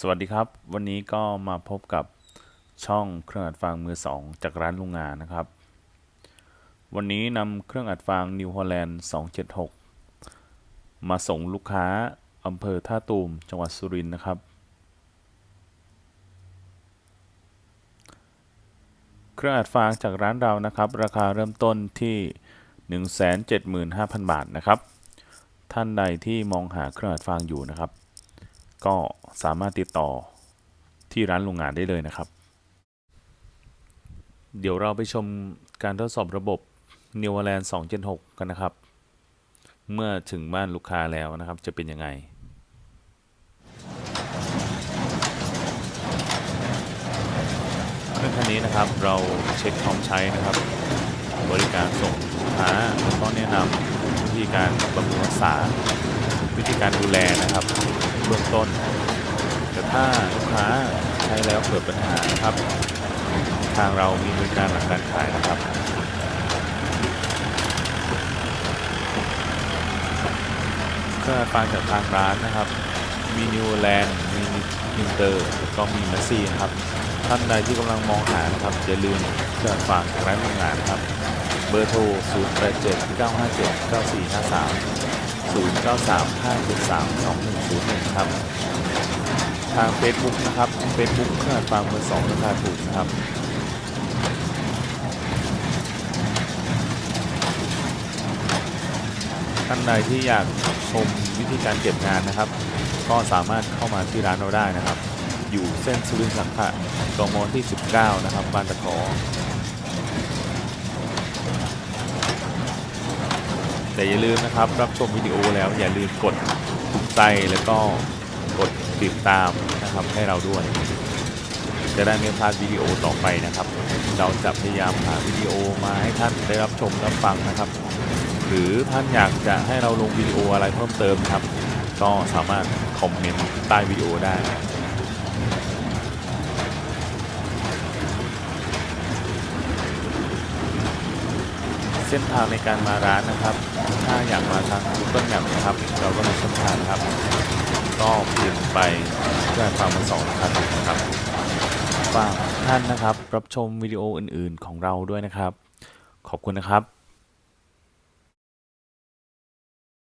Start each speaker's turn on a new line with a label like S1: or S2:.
S1: สวัสดีครับ วันนี้ก็มาพบกับช่องเครื่องอัดฟางมือสองจากร้านลุงงานนะครับ วันนี้นำเครื่องอัดฟาง New Holland 276 มาส่งลูกค้าอำเภอท่าตูมจังหวัดสุรินทร์นะครับ เครื่องอัดฟางจากร้านเรานะครับ ราคาเริ่มต้นที่ 175,000 บาทนะครับ ท่านใดที่มองหาเครื่องอัดฟางอยู่นะครับ ก็ สามารถติดต่อที่ร้านโรงงานได้เลยนะครับ เดี๋ยวเราไปชมการทดสอบระบบ New a l a n d 276 กันนะครับ เมื่อถึงบ้านลูกค้าแล้วนะครับ จะเป็นยังไงเครื่องคันนี้นะครับเราเช็คพร้อมใช้นะครับ บริการส่งลูกค้าแล้วก็แนะนำวิธีการบำรุงรักษาวิธีการดูแลนะครับเบื้องต้น แต่ถ้าลูกค้าใช้แล้วเกิดปัญหานะครับ ทางเรามีบริการหลังการขายนะครับเครื่องฟังจากทางร้านนะครับ มีนิวแลนด์มีอินเตอร์ก็มีมัสซี่นะครับ ท่านใดที่กำลังมองหานะครับอย่าลืมเครื่องฟังจากร้านโรงงานครับ เบอร์โทร 0 8 7 9 5 7 9 4 5 3 0 9 3 5 7 3 2 1 0 1 ครับ ทาง Facebook นะครับ Facebook เครื่องอัดฟังเบอร์สองราคาถูกนะครับท่านใดที่อยากชมวิธีการเก็บงานนะครับ ก็สามารถเข้ามาที่ร้านเราได้นะครับ อยู่เส้นสุรินทร์สังขะกมที่ 19 นะครับบ้านตะขอแต่อย่าลืมนะครับ รับชมวิดีโอแล้วอย่าลืมกดถูกใจแล้วก็ ติดตามนะครับให้เราด้วย จะได้ไม่พลาดวิดีโอต่อไปนะครับ เราจะพยายามหาวิดีโอมาให้ท่านได้รับชมรับฟังนะครับ หรือท่านอยากจะให้เราลงวิดีโออะไรเพิ่มเติมครับ ก็สามารถคอมเมนต์ใต้วิดีโอได้เส้นทางในการมาร้านนะครับ ถ้าอยากมาทาง Google Map นะครับ เราก็มีเส้นทางครับ ก็เปลี่ยนไปเพื่อความมาสองนะครับนะครับฝากท่านนะครับ รับชมวิดีโออื่นๆของเราด้วยนะครับ ขอบคุณนะครับ